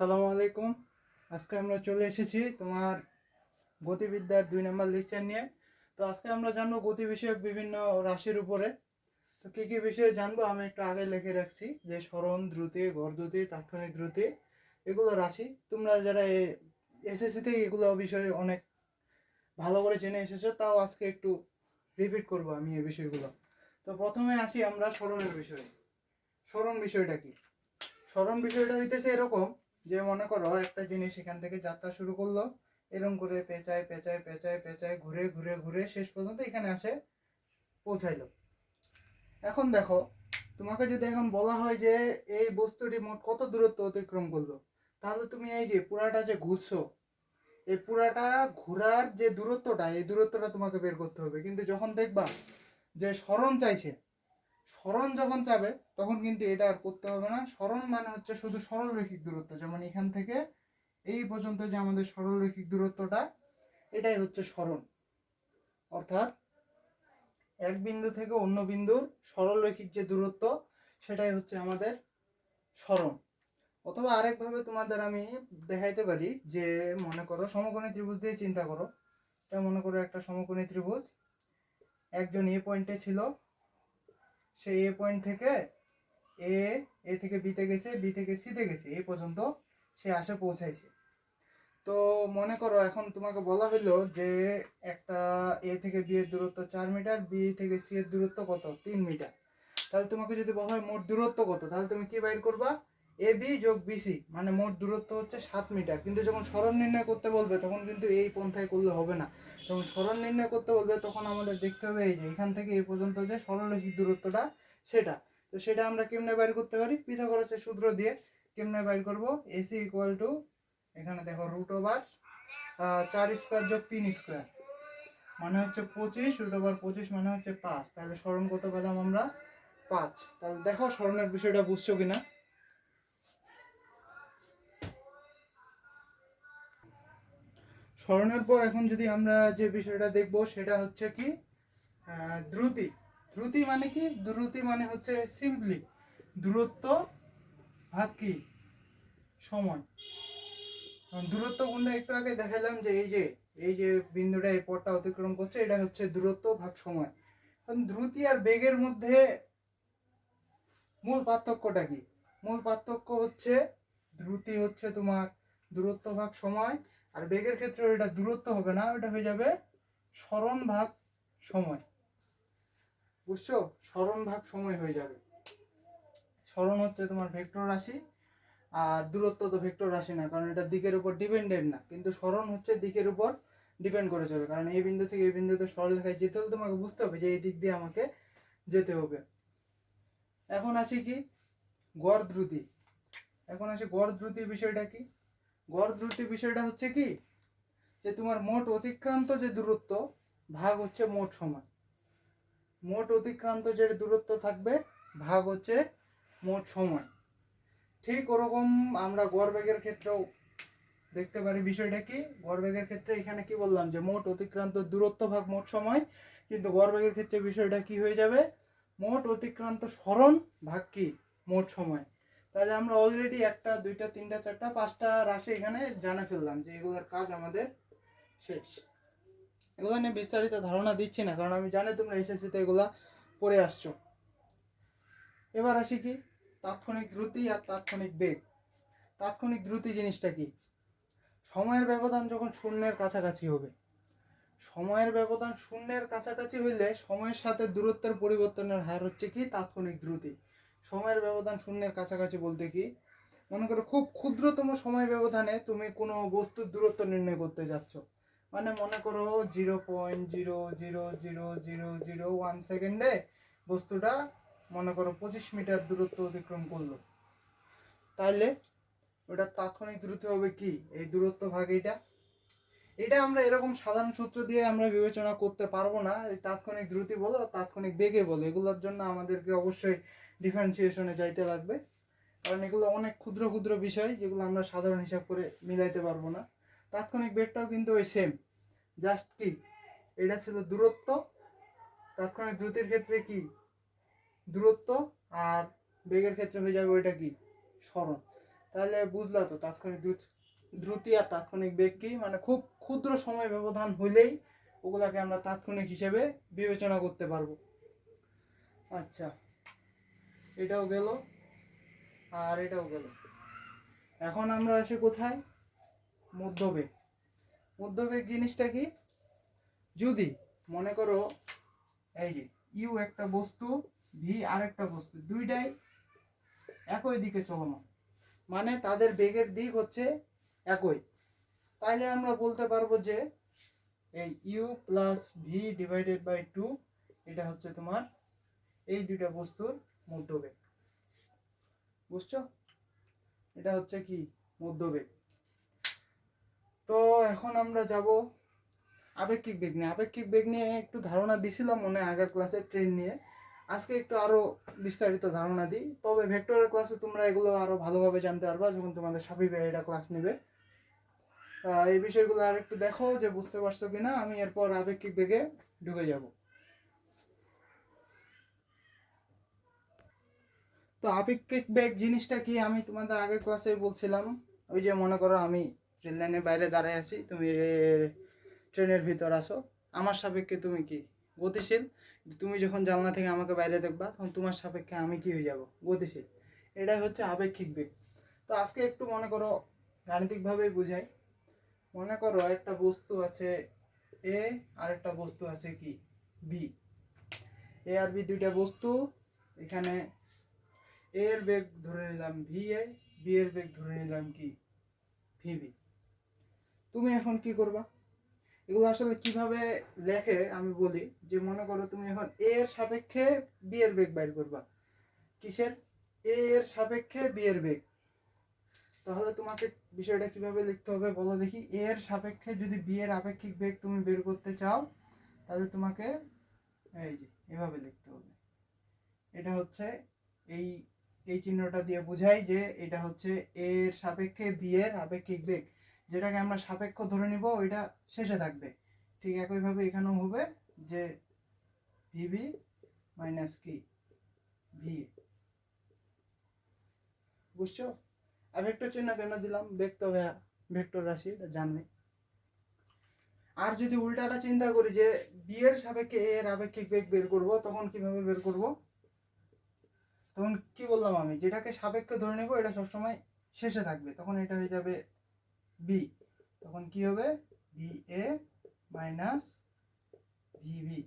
সালামু আলাইকুম। আজকে আমরা চলে এসেছি তোমার গতিবিদ্যার দুই নম্বর লেকচার নিয়ে। তো আজকে আমরা জানব গতি বিষয়ক বিভিন্ন রাশির উপরে। তো কী কী বিষয়ে জানব আমি একটু আগে লিখে রাখছি যে স্মরণ, দ্রুতি, গড় দ্রুতি, তাৎক্ষণিক দ্রুতি, এগুলো রাশি। তোমরা যারা এসএসসিতে এগুলো বিষয়ে অনেক ভালো করে জেনে এসেছ, তাও আজকে একটু রিপিট করব আমি এই বিষয়গুলো। তো প্রথমে আসি আমরা স্মরণের বিষয়ে। স্মরণ বিষয়টা কি? স্মরণ বিষয়টা হইতেছে এরকম যে মনে করো একটা জিনিস এখান থেকে যাত্রা শুরু করল, এরম করে পেঁচায় পেঁচায় পেঁচায় পেঁচায় ঘুরে ঘুরে ঘুরে শেষ পর্যন্ত এখানে আসে পৌঁছাইলো। এখন দেখো, তোমাকে যদি এখন বলা হয় যে এই বস্তুটি মোট কত দূরত্ব অতিক্রম করল, তাহলে তুমি এই যে পুরাটা যে ঘুরছো, এই পুরাটা ঘোরার যে দূরত্বটা, এই দূরত্বটা তোমাকে বের করতে হবে। কিন্তু যখন দেখবা যে স্মরণ চাইছে স্মরণ যখন চাবে, তখন কিন্তু এটা আর করতে হবে না। স্মরণ মানে হচ্ছে শুধু সরলরৈখিক দূরত্ব। যেমন এখান থেকে এই পর্যন্ত যে আমাদের সরলরৈখিক দূরত্বটা, এটাই হচ্ছে স্মরণ। অর্থাৎ এক বিন্দু থেকে অন্য বিন্দুর সরলরৈখিক যে দূরত্ব, সেটাই হচ্ছে আমাদের স্মরণ। অথবা আরেকভাবে তোমাদের আমি দেখাইতে পারি যে, মনে করো সমকোণী ত্রিভুজ দিয়ে চিন্তা করো। এটা মনে করো একটা সমকোণী ত্রিভুজ। একজন এ পয়েন্টে ছিল সে এ পয়েন্ট থেকে এ এ থেকে বিতে গেছে বি থেকে সিতে গেছে এ পর্যন্ত সে আসে পৌঁছাইছে। তো মনে করো, এখন তোমাকে বলা হইল যে একটা এ থেকে বি এর দূরত্ব চার মিটার বি থেকে সি এর দূরত্ব কত? তিন মিটার। তাহলে তোমাকে যদি বলা হয় মোট দূরত্ব কত, তাহলে তুমি কি বাইর করবা? এ বি যোগ বিসি মানে মোট দূরত্ব হচ্ছে সাত মিটার। কিন্তু যখন সরণ নির্ণয় করতে বলবে, তখন কিন্তু এই পন্থায় করলে হবে না। যখন সরণ নির্ণয় করতে বলবে, তখন আমাদের দেখতে হবে এই যে, এখান থেকে এই পর্যন্ত যে সরলরৈখিক দূরত্বটা, সেটা। তো সেটা আমরা কেমনে বাইর করতে পারি? পিথাগোরাসের সূত্র দিয়ে কেমনে বাইর করব? এসি ইকুয়াল টু এখানে দেখো রুট ওভার চার স্কোয়ার যোগ তিন স্কোয়ার মানে হচ্ছে পঁচিশ রুট ওভার পঁচিশ মানে হচ্ছে পাঁচ। তাহলে স্মরণ কত পেলাম আমরা? পাঁচ। তাহলে দেখো স্মরণের বিষয়টা বুঝছ কিনা? স্মরণের পর এখন যদি আমরা যে বিষয়টা দেখব, সেটা হচ্ছে কি দ্রুতি। দ্রুতি মানে কি? দ্রুতি মানে হচ্ছে সিম্পলি দূরত্ব ভাগ কি? সময়। দূরত্ব কোনটা একটু আগে দেখালাম যে এই যে এই যে বিন্দুটা, এই পথটা অতিক্রম করছে, এটা হচ্ছে দূরত্ব ভাগ সময়। কারণ দ্রুতি আর বেগের মধ্যে মূল পার্থক্যটা কি? মূল পার্থক্য হচ্ছে, দ্রুতি হচ্ছে তোমার দূরত্ব ভাগ সময় আর বেগের ক্ষেত্রে এটা দূরত্ব হবে না ওটা হয়ে যাবে স্মরণ ভাগ সময়। বুঝছ? স্মরণ ভাগ সময় হয়ে যাবে। স্মরণ হচ্ছে তোমার ভেক্টর রাশি, আর দূরত্ব তো ভেক্টর রাশি না, কারণ এটা দিকের উপর ডিপেন্ডেন্ট না। কিন্তু স্মরণ হচ্ছে দিকের উপর ডিপেন্ড করে চলে কারণ এই বিন্দু থেকে এই বিন্দুতে সরলরেখায় যেতে হলে তোমাকে বুঝতে হবে যে এই দিক দিয়ে আমাকে যেতে হবে। এখন আসি কি? গড় দ্রুতি। এখন আসি গড় দ্রুতির বিষয়টা কি? গড় দ্রুতি বিষয়টা হচ্ছে কি? যে তোমার মোট অতিক্রান্ত যে দূরত্ব, ভাগ হচ্ছে মোট সময় মোট অতিক্রান্ত যে দূরত্ব থাকবে, ভাগ হচ্ছে মোট সময় ঠিক ওরকম আমরা গড় বেগের ক্ষেত্রেও দেখতে পারি বিষয়টা কি? গড় বেগের ক্ষেত্রে এখানে কি বললাম যে মোট অতিক্রান্ত দূরত্ব ভাগ মোট সময়, কিন্তু গড় বেগের ক্ষেত্রে বিষয়টা কি হয়ে যাবে? মোট অতিক্রান্ত স্মরণ ভাগ কি? মোট সময়। তাহলে আমরা অলরেডি একটা, দুইটা, তিনটা, চারটা, পাঁচটা রাশি এখানে জানা ফেললাম যে এগুলোর কাজ আমাদের শেষ। এগুলো নিয়ে বিস্তারিত ধারণা দিচ্ছি না, কারণ আমি জানি তোমরা এসএসসিতে এগুলা পড়ে আসছো। এবার আসি কি? তাৎক্ষণিক দ্রুতি আর তাৎক্ষণিক বেগ। তাৎক্ষণিক দ্রুতি জিনিসটা কি? সময়ের ব্যবধান যখন শূন্যের কাছাকাছি হবে। সময়ের ব্যবধান শূন্যের কাছাকাছি হইলে সময়ের সাথে দূরত্বের পরিবর্তনের হার হচ্ছে কি? তাৎক্ষণিক দ্রুতি। সময়ের ব্যবধান শূন্যের কাছাকাছি বলতে কি? মনে করো খুব ক্ষুদ্রতম সময় ব্যবধানে তুমি কোনো বস্তুর দূরত্ব নির্ণয় করতে যাচ্ছ। মানে মনে করো zero point zero zero zero zero zero one সেকেন্ডে বস্তুটা মনে করো পঁচিশ মিটার দূরত্ব অতিক্রম করল। তাইলে ওটা তাৎক্ষণিক দ্রুতি হবে কি? এই দূরত্ব ভাগ এটা এটা আমরা এরকম সাধারণ সূত্র দিয়ে আমরা বিবেচনা করতে পারব না। এই তাৎক্ষণিক দ্রুতি বলো, তাৎক্ষণিক বেগে বলো। এগুলোর জন্য আমাদেরকে অবশ্যই ডিফারেন্সিয়েশনে যাইতে লাগবে। কারণ এগুলো অনেক ক্ষুদ্র ক্ষুদ্র বিষয়, যেগুলো আমরা সাধারণ হিসাব করে মিলাইতে পারব না। তাৎক্ষণিক বেগটাও কিন্তু ওই সেম জাস্ট কি? এটা ছিল দূরত্ব। তাৎক্ষণিক দ্রুতির ক্ষেত্রে কি? দূরত্ব আর বেগের ক্ষেত্রে হয়ে যাবে ওইটা কি? স্মরণ। তাহলে বুঝলা তো, তাৎক্ষণিক দ্রুত আর তাৎক্ষণিক বেগ কি? মানে খুব ক্ষুদ্র সময় ব্যবধান হইলেই ওগুলাকে আমরা তাৎক্ষণিক হিসেবে বিবেচনা করতে পারব। আচ্ছা। এটাও গেল, আর এটাও গেল। এখন আমরা আসি কোথায়? মধ্যবেগ। মধ্যবেগ জিনিসটা কি? যদি মনে করো এই যে ইউ একটা বস্তু, ভি আর একটা বস্তু, দুইটাই একই দিকে চলমান। মানে তাদের বেগের দিক হচ্ছে একই। তাইলে আমরা বলতে পারব যে এই U plus V divided by two, এটা হচ্ছে তোমার এই দুইটা বস্তুর মধ্যবেগ। বুঝছ? এটা হচ্ছে কি? মধ্যবেগ। তো এখন আমরা যাব আপেক্ষিক বেগ নিয়ে। আপেক্ষিক বেগ নিয়ে একটু ধারণা দিছিলাম মনে আগের ক্লাসে ট্রেন নিয়ে। আজকে একটু আরও বিস্তারিত ধারণা দিই। তবে ভেক্টরের ক্লাসে তোমরা এগুলো আরও ভালোভাবে জানতে পারবা যখন তোমাদের ভাই এটা ক্লাস নেবে। এই বিষয়গুলো আর একটু দেখো যে বুঝতে পারছ কিনা। আমি এরপর আপেক্ষিক বেগে ঢুকে যাব। তো আপেক্ষিক বেগ জিনিসটা কি? আমি তোমাদের আগের ক্লাসে বলছিলাম, ওই যে মনে করো আমি ট্রেন লাইনের বাইরে দাঁড়ায় আছি, তুমি ট্রেনের ভিতর আসো আমার সাপেক্ষে তুমি কি? গতিশীল? তুমি যখন জানলা থেকে আমাকে বাইরে দেখবা, তখন তোমার সাপেক্ষে আমি কি হয়ে যাব? গতিশীল। এটাই হচ্ছে আপেক্ষিক বেগ তো আজকে একটু মনে করো গাণিতিকভাবেই বুঝাই। মনে করো একটা বস্তু আছে এ, আর একটা বস্তু আছে কি? বি। এ আর বি দুইটা বস্তু, এখানে এর বেগ ধরে নিলাম ভি এ বি এর বেগ ধরে নিলাম কি? ভিবি তুমি এখন কি করবা? এগুলো আসলে কীভাবে লেখে আমি বলি, যে মনে করো তুমি এখন এ এর সাপেক্ষে বি এর বেগ বাইর করবা। কিসের? এ এর সাপেক্ষে বি এর বেগ। তাহলে তোমাকে বিষয়টা কীভাবে লিখতে হবে বলো দেখি। এ এর সাপেক্ষে যদি বি এর আপেক্ষিক বেগ তুমি বের করতে চাও, তাহলে তোমাকে এই যে, এভাবে লিখতে হবে। এটা হচ্ছে এই এই চিহ্নটা দিয়ে বোঝাই যে এটা হচ্ছে এর সাপেক্ষে বি এর আপেক্ষিক বেগ। যেটাকে আমরা সাপেক্ষ ধরে নিব, ওইটা শেষে থাকবে। ঠিক একইভাবে এখানেও হবে যে ভিবি মাইনাস কি ভি বুঝছ? আর ভেক্টর চিহ্ন কেন দিলাম? বেগ তো ভেক্টর রাশি জানবে। আর যদি উল্টাটা চিন্তা করি যে বি এর সাপেক্ষে এর আপেক্ষিক বেগ বের করব, তখন কীভাবে বের করব? তখন কি বললাম আমি? যেটাকে সাপেক্ষ ধরে নেব, এটা সবসময় শেষে থাকবে। তখন এটা হয়ে যাবে বি তখন কি হবে? বি এ মাইনাস ভিবি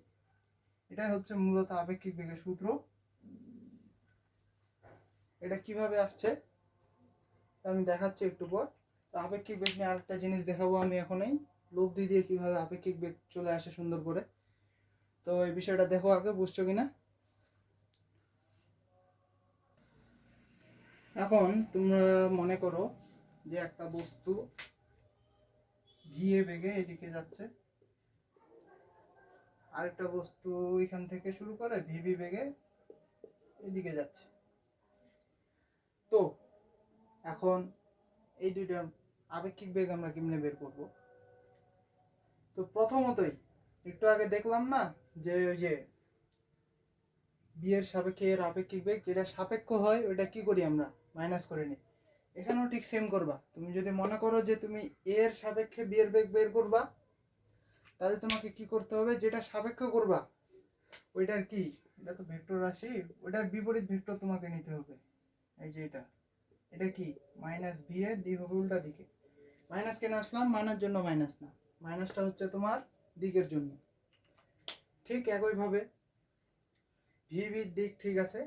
এটাই হচ্ছে মূলত আপেক্ষিক বেগের সূত্র। এটা কীভাবে আসছে? আমি দেখাচ্ছি একটু পর। তো আপেক্ষিক বেগ নিয়ে আরেকটা জিনিস দেখাবো আমি এখনই। লব্ধি দিয়ে কীভাবে আপেক্ষিক বেগ চলে আসে সুন্দর করে। তো এই বিষয়টা দেখো আগে, বুঝছ কিনা? এখন তোমরা মনে করো যে একটা বস্তু ভিএ বেগে এদিকে যাচ্ছে। আরেকটা বস্তু এখান থেকে শুরু করে ভিভি বেগে এদিকে যাচ্ছে। তো এখন এই দুইটা আপেক্ষিক বেগ আমরা কেমনে বের করব? তো প্রথমতই একটু আগে দেখলাম না যে ওই যে বিয়ের সাপেক্ষে এর আপেক্ষিক বেগ যেটা সাপেক্ষ হয়, ওইটা কি করি আমরা? মাইনাস করে নিই এখানেও ঠিক সেম করবা। তুমি যদি মনে করো যে তুমি এর সাপেক্ষে বিয়ের বেগ বের করবা, তাহলে তোমাকে কি করতে হবে? যেটা সাপেক্ষ করবা, ওইটার কি? এটা তো ভেক্টর রাশি, ওইটার বিপরীত ভেক্টর তোমাকে নিতে হবে। এই যে এটা। এটা কি? মাইনাস ভি এর দিক হবে উল্টা দিকে। মাইনাস কেন আসলাম? মাইনাস জন্য মাইনাস না। মাইনাসটা হচ্ছে তোমার দিকের জন্য। ঠিক একইভাবে। ভিবির দিক ঠিক আছে।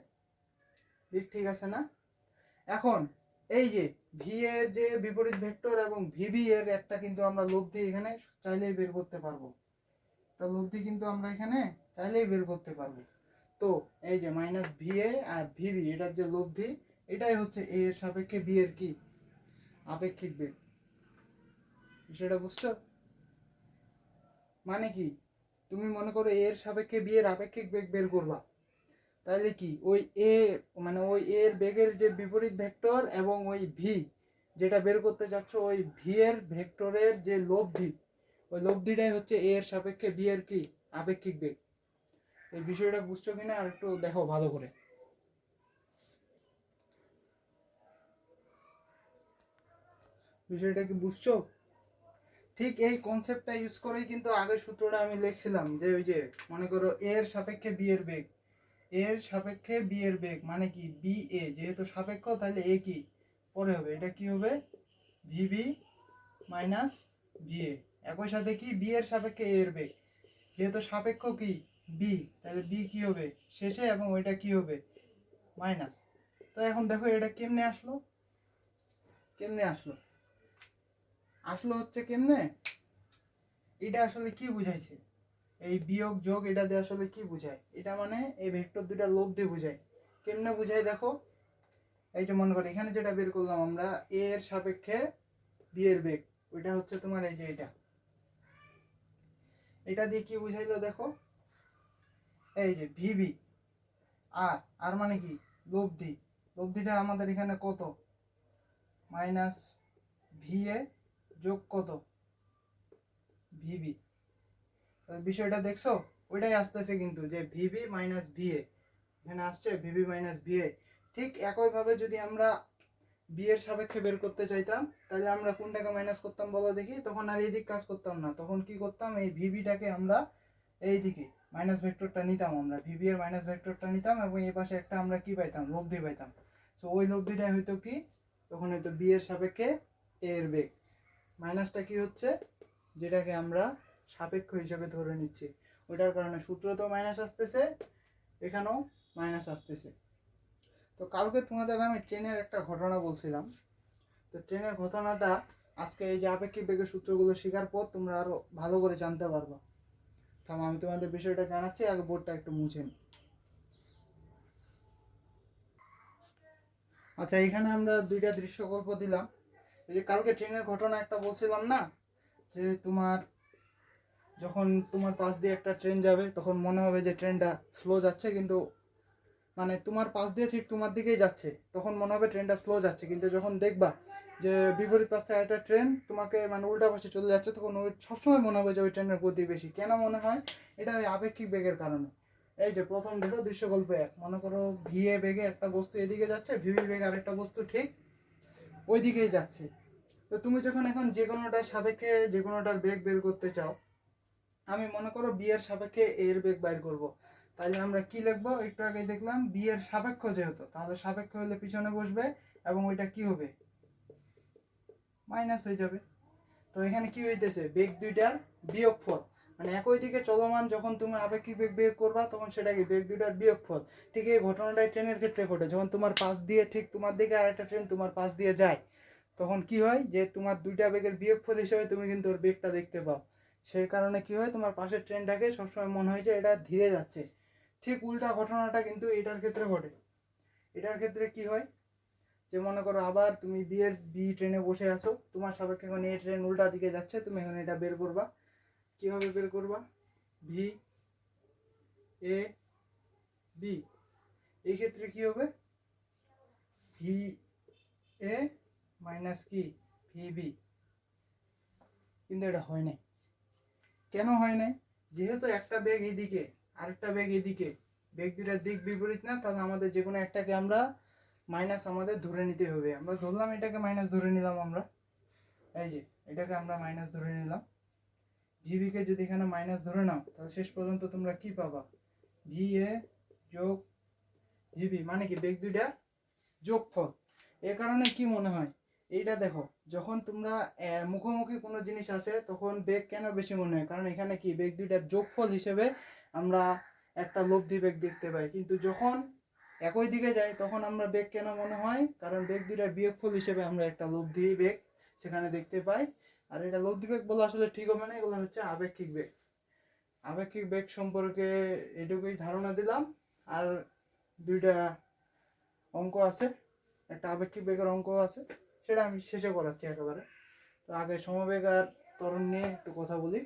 দিক ঠিক আছে না? এখন, এই যে ভি এর যে বিপরীত ভেক্টর এবং ভিভি এর একটা কিন্তু আমরা লব্ধি এখানে চাইলেই বের করতে পারব। একটা লব্ধি কিন্তু আমরা এখানে চাইলেই বের করতে পারব। তো এই যে মাইনাস ভি এ আর ভিভি এটার যে লব্ধি এটাই হচ্ছে এ এর সাপেক্ষে বি এর কি? আপেক্ষিক বেগ। সেটা বুঝছ? মানে কি? তুমি মনে করো এর সাপেক্ষে বি এর আপেক্ষিক বেগ বের করবা। তাহলে কি? ওই এ মানে ওই এর বেগের যে বিপরীত ভেক্টর এবং ওই ভি যেটা বের করতে যাচ্ছ, ওই ভি এর ভেক্টরের যে লব্ধি ওই লব্ধিটাই হচ্ছে এ এর সাপেক্ষে বি এর কি? আপেক্ষিক বেগ। এই বিষয়টা বুঝছ কিনা? আর একটু দেখো ভালো করে। বিষয়টা কি বুঝছ? ঠিক এই কনসেপ্টটা ইউজ করেই কিন্তু আগের সূত্রটা আমি লিখছিলাম যে ওই যে, মনে করো এর সাপেক্ষে বি এর বেগ। এর সাপেক্ষে বি এর বেগ মানে কি? বি এ যেহেতু সাপেক্ষ, তাহলে এ কি? পরে হবে। এটা কি হবে? ভিবি মাইনাস বি এ একই সাথে কি? বি এর সাপেক্ষে এ এর বেগ। যেহেতু সাপেক্ষ কি? বি তাহলে বি কি হবে? শেষে এবং ওইটা কি হবে? মাইনাস তো এখন দেখো এটা কেমনে আসলো? কেমনে আসলো? আসলো হচ্ছে কেমনে? এটা আসলে কি বুঝাইছে? এই বিয়োগ, যোগ এটা দিয়ে আসলে কি বুঝায়? এটা মানে এই ভেক্টর দুটা লোভ দিয়ে বুঝায়। কেমনে বুঝায় দেখো? এই যে মনে করো, এখানে যেটা বের করলাম আমরা এ এর সাপেক্ষে বি এর বেগ, ওইটা হচ্ছে তোমার এই যে এটা। এটা দিয়ে কি বুঝাইলো দেখো? এই যে ভিবি আর আর মানে কি? লব্ধি লব্ধিটা আমাদের এখানে কত? মাইনাস ভি এ যোগ কত? ভিবি বিষয়টা দেখছ? ওইটাই আসতেছে কিন্তু যে ভিবি মাইনাস ভিএ এখানে আসছে ভিবি মাইনাস ভিএ ঠিক একইভাবে যদি আমরা বি এর সাপেক্ষে বের করতে চাইতাম, তাহলে আমরা কোনটাকে মাইনাস করতাম বলো দেখি? তখন আর এই দিক কাজ করতাম না। তখন কি করতাম? এই ভিবিটাকে আমরা এই দিকে মাইনাস ভেক্টরটা নিতাম আমরা। ভিবি এর মাইনাস ভেক্টরটা নিতাম এবং এই পাশে একটা আমরা কি পাইতাম? লব্ধি পাইতাম। তো ওই লব্ধিটা হয়তো কি? তখন হয়তো বি সাপেক্ষে এ এর বেগ। মাইনাসটা কি হচ্ছে? যেটাকে আমরা সাপেক্ষ হিসেবে ধরে নিচ্ছি। ওইটার কারণে সূত্রতেও মাইনাস আসতেছে, এখানেও মাইনাস আসতেছে। তো কালকে তোমাদের আমি ট্রেনের একটা ঘটনা বলছিলাম। তো ট্রেনের ঘটনাটা আজকে এই যে আপেক্ষিক বেগের সূত্রগুলো শেখার পর তোমরা আরও ভালো করে জানতে পারবা। থাম, আমি তোমাদের বিষয়টা জানাচ্ছি, আগে বোর্ডটা একটু মুছে নিই আচ্ছা এখানে আমরা দুইটা দৃশ্যকল্প দিলাম। এই যে কালকে ট্রেনের ঘটনা একটা বলছিলাম না, যে তোমার যখন তোমার পাশ দিয়ে একটা ট্রেন যাবে, তখন মনে হবে যে ট্রেনটা স্লো যাচ্ছে, কিন্তু মানে তোমার পাশ দিয়ে ঠিক তোমার দিকেই যাচ্ছে। তখন মনে হবে ট্রেনটা স্লো যাচ্ছে, কিন্তু যখন দেখবা যে বিপরীত পাশে একটা ট্রেন তোমাকে মানে উল্টা পাশে চলে যাচ্ছে, তখন ওই সবসময় মনে হবে যে ওই ট্রেনের গতি বেশি। কেন মনে হয়? এটা ওই আপেক্ষিক বেগের কারণে। এই যে প্রথম দেখো দৃশ্যকল্প এক। মনে করো ভিএ বেগে একটা বস্তু এদিকে যাচ্ছে, ভিভি বেগে আরেকটা বস্তু ঠিক ওই দিকেই যাচ্ছে। তো তুমি যখন এখন যে কোনোটার সাপেক্ষে যে কোনোটার বেগ বের করতে চাও আমি মনে করো বিয়ের সাপেক্ষে এর বেগ বাইর করব। তাহলে আমরা কি লিখব? একটু আগে দেখলাম, বিয়ের সাপেক্ষ যেহেতু, তাহলে সাপেক্ষ হলে পিছনে বসবে এবং ওইটা কি হবে? মাইনাস হয়ে যাবে। তো এখানে কি হইতেছে? বেগ দুইটার বিয়োগফল। মানে একই দিকে চলমান যখন তুমি আপেক্ষিক বেগ বের করবা, তখন সেটা কি বেগ দুইটার বিয়োগফল। ঠিক এই ঘটনাটাই ট্রেনের ক্ষেত্রে ঘটে। যখন তোমার পাশ দিয়ে ঠিক তোমার দিকে আরেকটা ট্রেন তোমার পাশ দিয়ে যায়, তখন কি হয়? যে তোমার দুইটা বেগের বিয়োগফল হিসেবে তুমি কিন্তু ওর বেগটা দেখতে পাও। সেই কারণে কি হয়, তোমার পাশের ট্রেনটাকে সবসময় মনে হয় যে এটা ধীরে যাচ্ছে। ঠিক উল্টা ঘটনাটা কিন্তু এটার ক্ষেত্রে ঘটে। এটার ক্ষেত্রে কি হয়, যে মনে করো আবার তুমি বি এর বি ট্রেনে বসে আছো, তোমার সাপেক্ষে এখন এই ট্রেন উল্টা দিকে যাচ্ছে, তুমি এখন এটা বের করবা। কীভাবে বের করবা? ভি এ বি এই ক্ষেত্রে কি হবে? ভি এ মাইনাস কি? ভি বি কিন্তু এটা হয় নাই। কেন হয় নাই? যেহেতু একটা বেগ এইদিকে আরেকটা বেগ এইদিকে বেগ দুটার দিক বিপরীত না, তাহলে আমাদের যে কোনো একটাকে আমরা মাইনাস আমাদের ধরে নিতে হবে। আমরা ধরলাম এটাকে মাইনাস ধরে নিলাম আমরা। এই যে, এটাকে আমরা মাইনাস ধরে নিলাম। ভিবিকে যদি এখানে মাইনাস ধরে নাও, তাহলে শেষ পর্যন্ত তোমরা কি পাবা? ভি এ যোগ ভিবি মানে কি? বেগ দুইটা যোগফল। এ কারণে কি মনে হয়? এইটা দেখো, যখন তোমরা মুখোমুখি কোনো জিনিস আছে, তখন বেগ কেন বেশি মনে হয়? কারণ এখানে কি, বেগ দুইটার যোগফল হিসেবে আমরা একটা লব্ধি বেগ দেখতে পাই। কিন্তু যখন একই দিকে যাই, তখন আমরা বেগ কেন মনে হয়? কারণ বেগ দুইটার বিয়োগফল হিসেবে আমরা একটা লব্ধি বেগ সেখানে দেখতে পাই। আর এটা লব্ধি বেগ বলে আসলে ঠিক হবে না, এগুলো হচ্ছে আপেক্ষিক বেগ। আপেক্ষিক বেগ সম্পর্কে এটুকুই ধারণা দিলাম। আর দুইটা অঙ্ক আছে, একটা আপেক্ষিক বেগের অঙ্ক আছে। সেটা আমি শেষে করাচ্ছি একেবারে। তো আগে সমবেগ আর ত্বরণ নিয়ে একটু কথা বলি।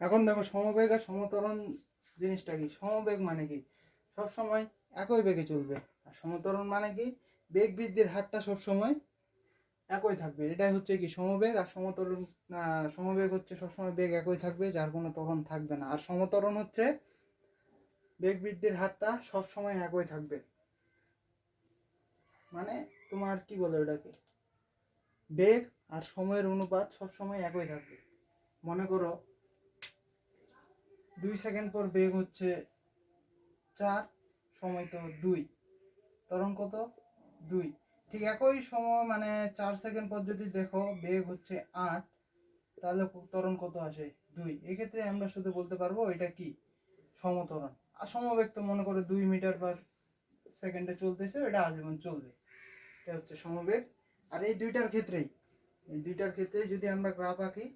এখন দেখো সমবেগ আর সমতরণ জিনিসটা কি? সমবেগ মানে কি? সব সময় একই বেগে চলবে। আর সমতরণ মানে কি? বেগ বৃদ্ধির হারটা সব সময় একই থাকবে। এটাই হচ্ছে কি? সমবেগ আর সমতরণ সমবেগ হচ্ছে সবসময় বেগ একই থাকবে, যার কোনো ত্বরণ থাকবে না। আর সমতরণ হচ্ছে বেগ বৃদ্ধির হারটা সব সময় একই থাকবে। মানে তোমার কি বলে ওটাকে? বেগ আর সময়ের অনুপাত সব সময় একই থাকবে। মনে করো, দুই সেকেন্ড পর বেগ হচ্ছে চার, সময় তো দুই। ত্বরণ কত দুই। ঠিক একই সময় মানে চার সেকেন্ড পর যদি দেখো বেগ হচ্ছে আট, তাহলে তরণ কত আসে? দুই। এক্ষেত্রে আমরা শুধু বলতে পারব এটা কি? সমতরণ। আর সমবেগ তো মনে করো দুই মিটার পার সেকেন্ডে চলতেছে, এটা আজীবন চলবে। এটা হচ্ছে সমবেগ। আর এই দুইটার ক্ষেত্রেই, এই দুইটার ক্ষেত্রে যদি আমরা গ্রাফ আঁকি,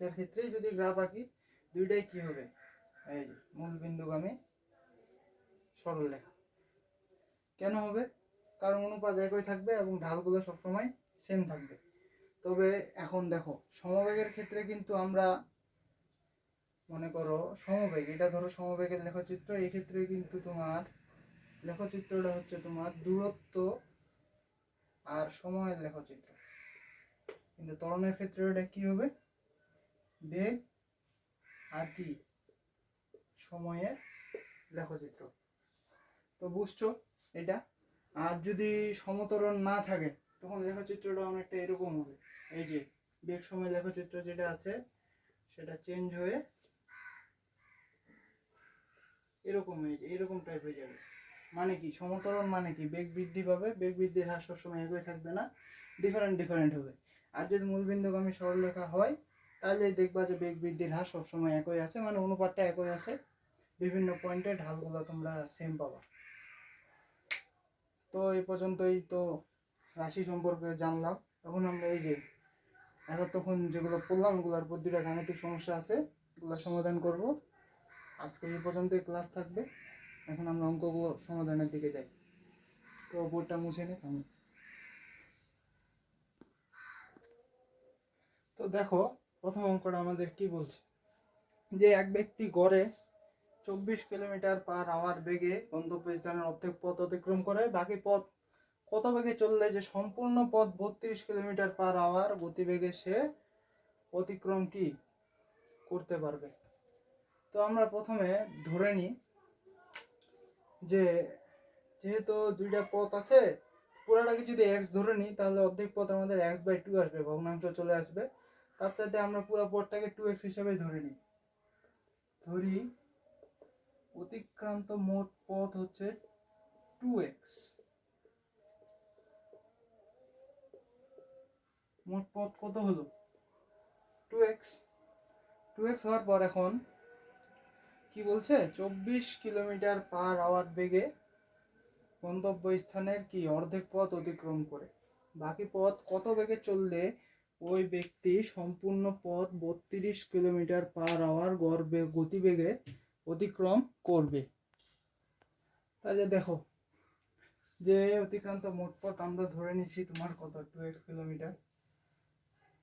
এর ক্ষেত্রে যদি গ্রাফ আঁকি, দুইটাই কি হবে? এই মূল বিন্দুগামী সরলরেখা কেন হবে? কারণ অনুপাত একই থাকবে এবং ঢালগুলো সবসময় সেম থাকবে। তবে এখন দেখো, সমবেগের ক্ষেত্রে কিন্তু আমরা মনে করো, সমবেগ। এটা ধরো সমবেগের লেখচিত্র এই ক্ষেত্রে কিন্তু তোমার লেখচিত্রটা হচ্ছে তোমার দূরত্ব আর সময়ের লেখচিত্র। কিন্তু তরণের ক্ষেত্রে এটা কি হবে? বেগ আর কি? সময়ের লেখচিত্র। তো বুঝছ এটা? আর যদি সমতরণ না থাকে, তখন লেখচিত্রটা অনেকটা এরকম হবে। এই যে, বেগ সময় লেখচিত্র যেটা আছে, সেটা চেঞ্জ হয়ে এরকম হয়ে এরকম টাইপ হয়ে যাবে মানে কি, সমতরণ মানে কি? বেগ বৃদ্ধি পাবে, বেগ বৃদ্ধির হার সবসময় একই থাকবে না ডিফারেন্ট ডিফারেন্ট হবে। আর যদি মূলবিন্দুগামী সরলরেখা হয়, তাহলে দেখবা যে বেগ বৃদ্ধির হার সবসময় একই আছে মানে অনুপাতটা একই আছে। বিভিন্ন পয়েন্টে ঢালগুলো তোমরা সেম পাবা। তো এই পর্যন্তই তো রাশি সম্পর্কে জানলাম। এখন আমরা এই যে এখন তখন যেগুলো পড়লাম ওগুলোর উপর দুটা গাণিতিক সমস্যা আছে, এগুলো সমাধান করব। আজকে এই পর্যন্তই ক্লাস থাকবে। এখন আমরা অঙ্কগুলো সমাধানের দিকে যাই। তো বোর্ডটা মুছে নি আমি। তো দেখো, প্রথম অঙ্কটা আমাদের কি বলছে? যে এক ব্যক্তি গড়ে চব্বিশ কিলোমিটার পার আওয়ার বেগে গন্তব্যস্থানের অর্ধেক পথ অতিক্রম করে, বাকি পথ কত বেগে চললে যে সম্পূর্ণ পথ বত্রিশ কিলোমিটার পার আওয়ার গতিবেগে সে অতিক্রম কি করতে পারবে? তো আমরা প্রথমে ধরে নিই যে যেহেতু দুইটা পথ আছে, পুরাটাকে যদি এক্স ধরে নিই, তাহলে অর্ধেক পথ আমাদের এক্স বাই টু আসবে, ভগ্নাংশ চলে আসবে। তার চাইতে আমরা পুরো পথটাকে টু এক্স হিসেবে ধরে নিই। ধরি অতিক্রান্ত মোট পথ হচ্ছে টু এক্স মোট পথ কত হলো? টু এক্স টু এক্স হওয়ার পর এখন কি বলছে? চব্বিশ কিলোমিটার পার আওয়ার বেগে গন্তব্যস্থানের কি অর্ধেক পথ অতিক্রম করে? বাকি পথ কত বেগে চললে ওই ব্যক্তি সম্পূর্ণ পথ বত্রিশ কিলোমিটার পার আওয়ার গড় বেগ গতিবেগে অতিক্রম করবে? তাহলে দেখো, যে অতিক্রান্ত মোট পথ আমরা ধরে নিচ্ছি তোমার কত? Two X kilometre.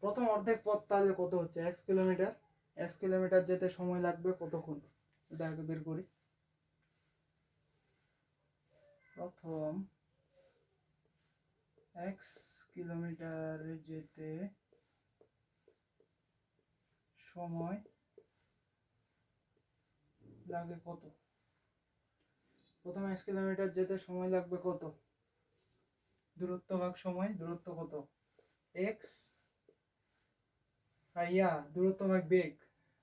প্রথম অর্ধেক পথ তাহলে কত হচ্ছে? X kilometre. এক্স কিলোমিটার যেতে সময় লাগবে কতক্ষণ? এটা আগে বের করি। প্রথম এক্স কিলোমিটার যেতে সময় লাগে কত? প্রথম এক্স কিলোমিটার যেতে সময় লাগবে কত? দূরত্ব ভাগ সময়, দূরত্ব কত? এক্স ইয়া, দূরত্ব ভাগ বেগ।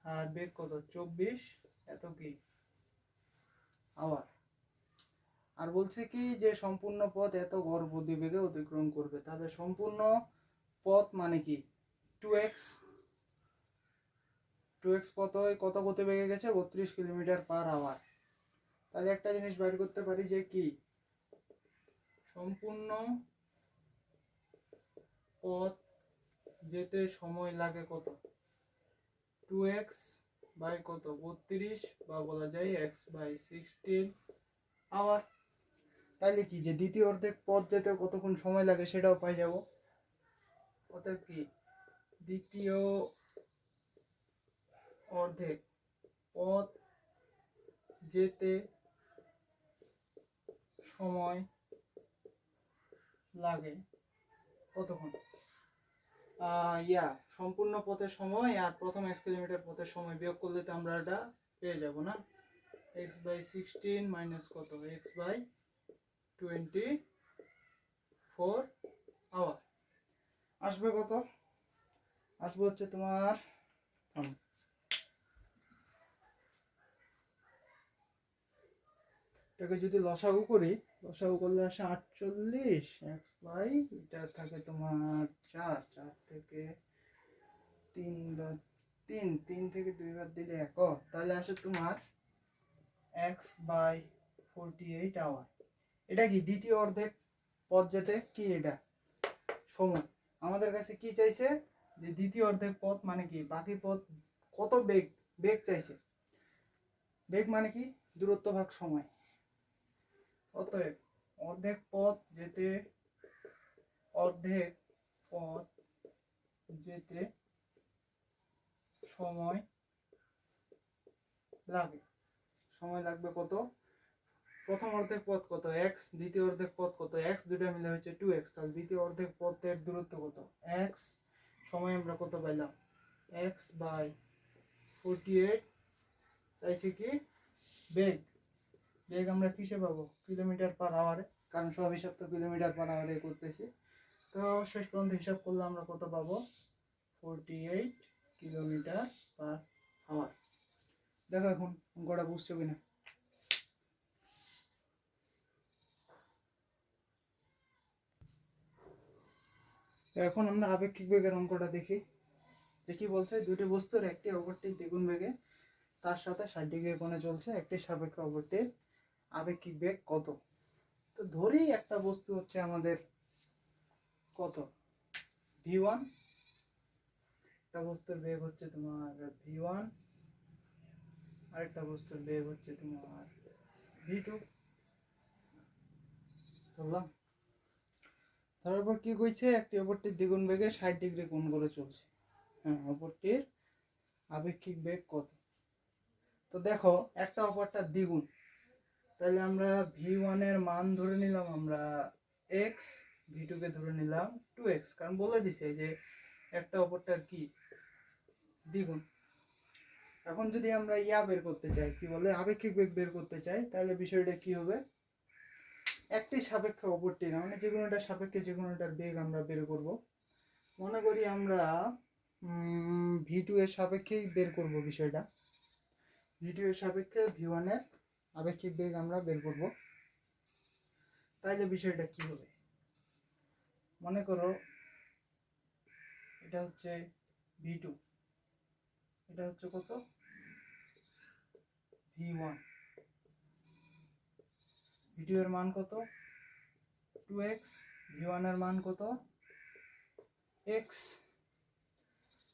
আর বেগ কত? চব্বিশ। এত কি? আওয়ার আর বলছে কি যে সম্পূর্ণ পথ এত গড় গতিবেগে অতিক্রম করবে। তাহলে সম্পূর্ণ পথ মানে কি? টু এক্স টু এক্স পথ কত গতিবেগে গেছে? বত্রিশ কিলোমিটার পার আওয়ার তাহলে একটা জিনিস বাইর করতে পারি যে কি? সম্পূর্ণ পথ যেতে সময় লাগে কত? টু এক্স বাই কত? বত্রিশ বা বলা যায় এক্স বাই সিক্সটিন আওয়ার তাইলে কি যে দ্বিতীয় অর্ধেক পথ যেতে কতক্ষণ সময় লাগে সেটাও পাই যাব। অতএব কি দ্বিতীয় অর্ধেক পথ যেতে সময় লাগে। কতক্ষণ? ইয়া, সম্পূর্ণ পথের সময় আর প্রথম এক কিলোমিটার পথের সময় বিয়োগ করলে তো আমরা এটা পেয়ে যাব না? এক্স বাই সিক্সটিন মাইনাস কত? X by twenty four hour আসবে কত? আসবে হচ্ছে তোমার এটাকে যদি লসাগু করি লসাগু করলে আসে আটচল্লিশ এক্স বাই এটা থাকে তোমার চার চার থেকে তিন বা তিন তিন থেকে দুইবার দিলে এক তাহলে আসে তোমার X by forty eight hour এটা কি দ্বিতীয় অর্ধেক পথ যেতে, কি এটা? সময়। আমাদের কাছে কি চাইছে? যে দ্বিতীয় অর্ধেক পথ মানে কি? বাকি পথ কত বেগ? বেগ চাইছে? বেগ মানে কি? দূরত্ব ভাগ সময়। অতএব অর্ধেক পথ যেতে, অর্ধেক পথ যেতে সময় লাগে। সময় লাগবে কত? প্রথম অর্ধেক পথ কত? এক্স দ্বিতীয় অর্ধেক পথ কত? এক্স দুটো মিলে হচ্ছে টু এক্স তাহলে দ্বিতীয় অর্ধেক পথের দূরত্ব কত? এক্স সময় আমরা কত পাইলাম? এক্স বাই ফোরটি এইট চাইছি কি? বেগ। বেগ আমরা কিসে পাবো? কিলোমিটার পার আওয়ারে কারণ সব হিসাব তো কিলোমিটার পার আওয়ারে করতেছি। তো শেষ পর্যন্ত হিসাব করলে আমরা কত পাবো? Forty eight kilometre per hour দেখো এখন অঙ্কটা বুঝছ কিনা? এখন আমরা আপেক্ষিক বেগের অঙ্কটা দেখি। কি বলছে? দুটি বস্তুর একটি অপরটি দ্বিগুণ বেগে, তার সাথে ষাট ডিগ্রি কোণে চলছে, একটি সাপেক্ষে অপরটির আপেক্ষিক বেগ কত? তো ধরি একটা বস্তু হচ্ছে আমাদের কত? ভি ওয়ান একটা বস্তুর বেগ হচ্ছে তোমার ভি ওয়ান আরেকটা বস্তুর বেগ হচ্ছে তোমার ভি টু ধরলাম? ধরার পর কি কইছে? একটি অপরটির দ্বিগুণ বেগে ষাট ডিগ্রি কোণ করে চলছে। হ্যাঁ অপরটির আপেক্ষিক বেগ কত? তো দেখো, একটা অপরটা দ্বিগুণ। তাহলে আমরা ভি ওয়ানের মান ধরে নিলাম, আমরা এক্স ভি টুকে ধরে নিলাম টু এক্স কারণ বলে দিছে যে একটা অপরটার কি দ্বিগুণ। এখন যদি আমরা ইয়া বের করতে চাই, কি বলে, আপেক্ষিক বেগ বের করতে চাই, তাহলে বিষয়টা কি হবে? একটি সাপেক্ষে অপরটি, না মানে যে কোনোটার সাপেক্ষে যে কোনোটার বেগ আমরা বের করব। মনে করি আমরা ভি টু এর সাপেক্ষেই বের করব বিষয়টা। ভি টু এর সাপেক্ষে ভি ওয়ানের আপেক্ষিক বেগ আমরা বের করব। তাইলে বিষয়টা কি হবে? মনে করো এটা হচ্ছে ভি টু এটা হচ্ছে কত? ভি ওয়ান ভি টু এর মান কত? টু এক্স ভি ওয়ানের মান কত? এক্স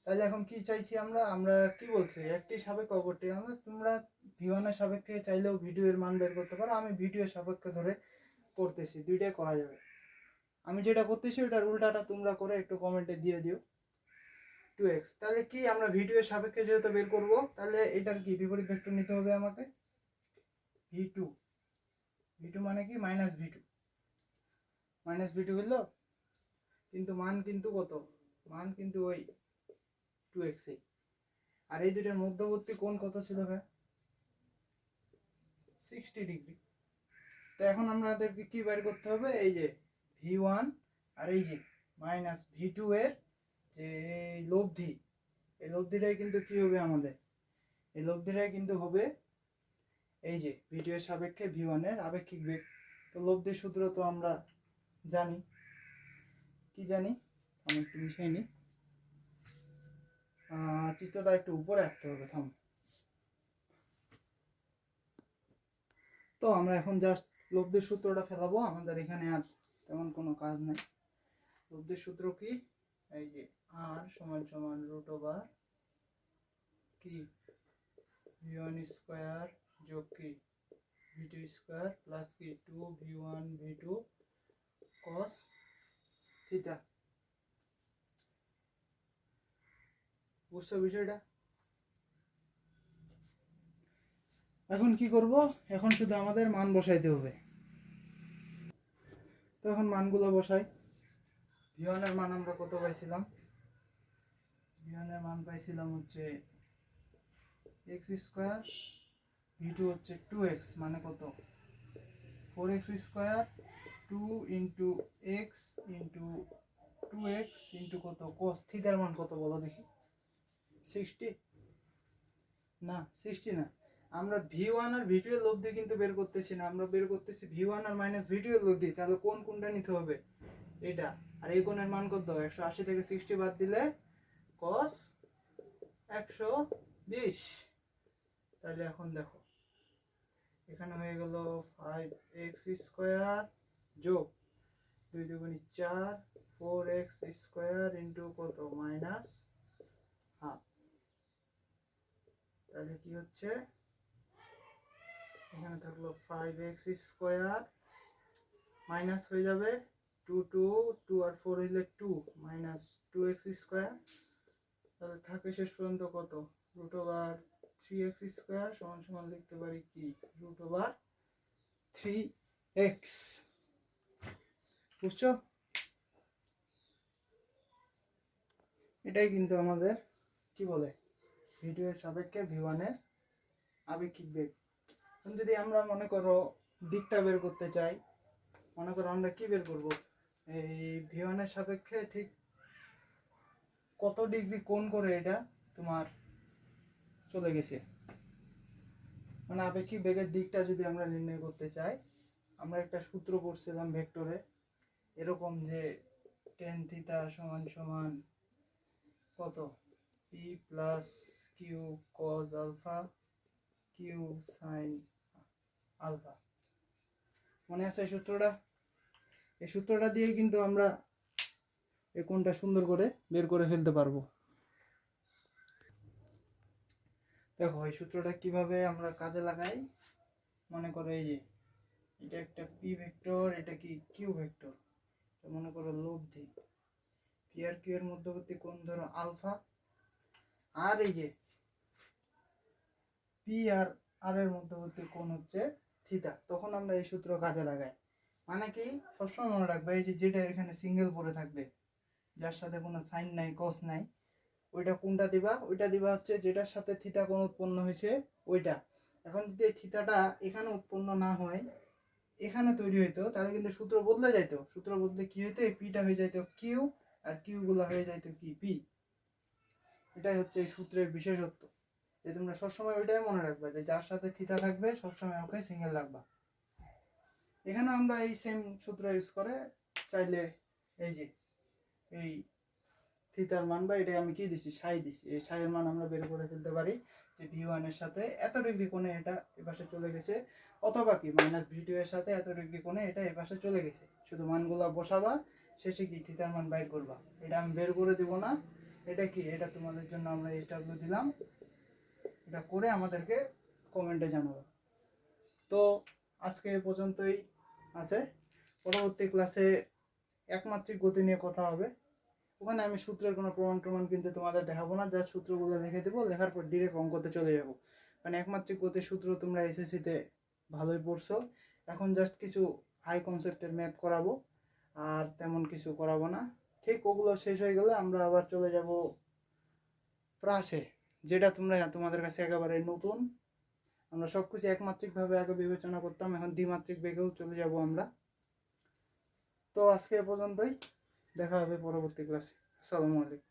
তাহলে এখন কি চাইছি আমরা? আমরা কি বলছি? একটি সাপেক্ষে অপরটি। আমরা তোমরা ভি ওয়ানের সাপেক্ষে চাইলেও ভিডিও এর মান বের করতে পারো। আমি ভিডিও সাপেক্ষে ধরে করতেছি। দুইটাই করা যাবে। আমি যেটা করতেছি, ওটার উল্টাটা তোমরা করে একটু কমেন্টে দিয়ে দিও। টু এক্স তাহলে কি আমরা ভিডিও সাপেক্ষে যেহেতু বের করব, তাহলে এটার কি বিপরীত ভেক্টর নিতে হবে আমাকে? ভি টু ভি টু মানে কি? Minus V two minus V two হলো কিন্তু মান কিন্তু কত? মান কিন্তু ওই টু এক্সে আর এই দুটার মধ্যবর্তী কোণ কত ছিল ভাই? সিক্সটি ডিগ্রি তো এখন আমাদেরকে কি বের করতে হবে? এই যে ভি ওয়ান আর এই যে মাইনাস ভি টু এর যে লব্ধি, এই লব্ধিটাই কিন্তু কি হবে আমাদের? এই লব্ধিটাই কিন্তু হবে এই যে ভিডিও সাপেক্ষে ভি ওয়ানের আপেক্ষিক বেগ। তো লব্ধির সূত্র তো আমরা জানি। কি জানি? আমি একটু মিশিয়ে নিই। চিত্রটা একটু উপরে রাখতে হবে, থাম। তো আমরা এখন জাস্ট লব্ধির সূত্রটা ফেলাবো, আমাদের এখানে আর তেমন কোনো কাজ নেই। লব্ধির সূত্র কি? এই যে আর সমান সমান রুট ওভার কি ভি ওয়ান স্কোয়ার যোগ কি ভি টু স্কোয়ার প্লাস কি two V one V two cos theta বুঝছ বিষয়টা? এখন কি করব? এখন শুধু আমাদের মান বসাইতে হবে। তো এখন মানগুলো বসাই। ভিওয়ানের মান আমরা কত পাইছিলাম? ভিওয়ানের মান পাইছিলাম হচ্ছে এক্স স্কোয়ার ভি টু হচ্ছে টু এক্স মানে কত? Four X square two into X into two X into কত? কস থিটার মান কত বলো দেখি। সিক্সটি না সিক্সটি না। আমরা ভি ওয়ান আর ভি টু এর লব্ধি কিন্তু বের করতেছি না। আমরা বের করতেছি ভি ওয়ান আর মাইনাস ভি টু এর লব্ধি তাহলে কোন কোনটা নিতে হবে? এটা। আর এই কোণের মান কত? একশো আশি থেকে সিক্সটি বাদ দিলে কস একশো বিশ। তাহলে এখন দেখো। এখানে হয়ে গেল ফাইভ এক্স স্কোয়ার যোগ দুই দুগুণি চার ফোর এক্স স্কোয়ার ইন্টু কত? মাইনাস হাফ তাহলে কি হচ্ছে? এখানে থাকল ফাইভ এক্স স্কোয়ার মাইনাস হয়ে যাবে টু টু টু আর ফোর হইলে two minus two X square তাহলে থাকে শেষ পর্যন্ত কত? Root over three X square সমান সমান লিখতে পারি কি? রুট ওভার থ্রি এক্স বুঝছ? এটাই কিন্তু আমাদের কি বলে? ভিডিওর সাপেক্ষে ভিওয়ানের আপেক্ষিক বেগ। যদি আমরা মনে করো দিকটা বের করতে চাই, মনে করো আমরা কি বের করব? এই ভিওয়ানের সাপেক্ষে ঠিক কত ডিগ্রি কোণ করে এটা তোমার চলে গেছে? মানে আপেক্ষিক বেগের দিকটা যদি আমরা নির্ণয় করতে চাই, আমরা একটা সূত্র পড়ছিলাম ভেক্টরে, এরকম যে টেন থিটা সমান সমান কত? P plus Q cos alpha Q sine alpha মনে আছে এই সূত্রটা? এই সূত্রটা দিয়ে কিন্তু আমরা এই কোণটা সুন্দর করে বের করে ফেলতে পারব। দেখো, এই সূত্রটা কীভাবে আমরা কাজে লাগাই? মনে করো এই যে, এটা একটা পি ভেক্টর এটা কি কিউ ভেক্টর মনে করো লব্ধি পি আর কিউ এর মধ্যবর্তী কোণ ধরো আলফা আর এই যে পি আর আর এর মধ্যবর্তী কোণ হচ্ছে থিটা তখন আমরা এই সূত্র কাজে লাগাই। মানে কি? সবসময় মনে রাখবে, এই যে যেটা এখানে সিঙ্গেল পড়ে থাকবে, যার সাথে কোনো সাইন নাই কস নাই, ওইটা কোনটা দিবা? ওইটা দিবা হচ্ছে যেটার সাথে থিতা কোণ উৎপন্ন হয়েছে, ওইটা। এখন যদি এই থিতাটা এখানে উৎপন্ন না হয়, এখানে তৈরি হইতো, তাহলে কিন্তু সূত্র বদলে যাইতো। সূত্র বদলে কি হইতো? এই পিটা হয়ে যাইতো কিউ আর কিউ গুলো হয়ে যাইতো কি? পি এটাই হচ্ছে এই সূত্রের বিশেষত্ব। যে তোমরা সবসময় ওইটাই মনে রাখবে, যে যার সাথে থিতা থাকবে, সবসময় ওকে সিঙ্গেল রাখবা। এখানে আমরা এই সেম সূত্র ইউজ করে চাইলে এই যে, এই থিতার মান বা এটা আমি কি দিছি? সাই দিছি। এই সাইয়ের মান আমরা বের করে ফেলতে পারি যে ভি ওয়ানের সাথে এত ডিগ্রি কোণে এটা এপাশে চলে গেছে, অথবা কি মাইনাস ভি টু এর সাথে এত ডিগ্রি কোণে এটা এপাশে চলে গেছে। শুধু মানগুলো বসাবা, শেষে কি থিতার মান বাইর করবা। এটা আমি বের করে দিব না। এটা কি? এটা তোমাদের জন্য আমরা এইচ দিলাম। এটা করে আমাদেরকে কমেন্টে জানাব। তো আজকে এ পর্যন্তই আছে। পরবর্তী ক্লাসে একমাত্রিক গতি নিয়ে কথা হবে। ওখানে আমি সূত্রের কোনো প্রমাণ প্রমাণ কিন্তু তোমাদের দেখাবো না, যা সূত্রগুলো লিখে দেবো, লেখার পর ডিরেক্ট অঙ্কতে চলে যাব। কারণ একমাত্রিক গতির সূত্র তোমরা এসএসসিতে ভালোই পড়ছো। এখন জাস্ট কিছু হাই কনসেপ্টের ম্যাথ করাবো, আর তেমন কিছু করাবো না। ঠিক ওগুলো শেষ হয়ে গেলে আমরা আবার চলে যাব প্রাসে যেটা তোমরা তোমাদের কাছে একেবারে নতুন। আমরা সব কিছু একমাত্রিকভাবে আগে বিবেচনা করতাম, এখন দ্বিমাত্রিক বেগেও চলে যাব আমরা। তো আজকে এ পর্যন্তই। দেখা হবে পরবর্তী ক্লাসে আসসালামু আলাইকুম।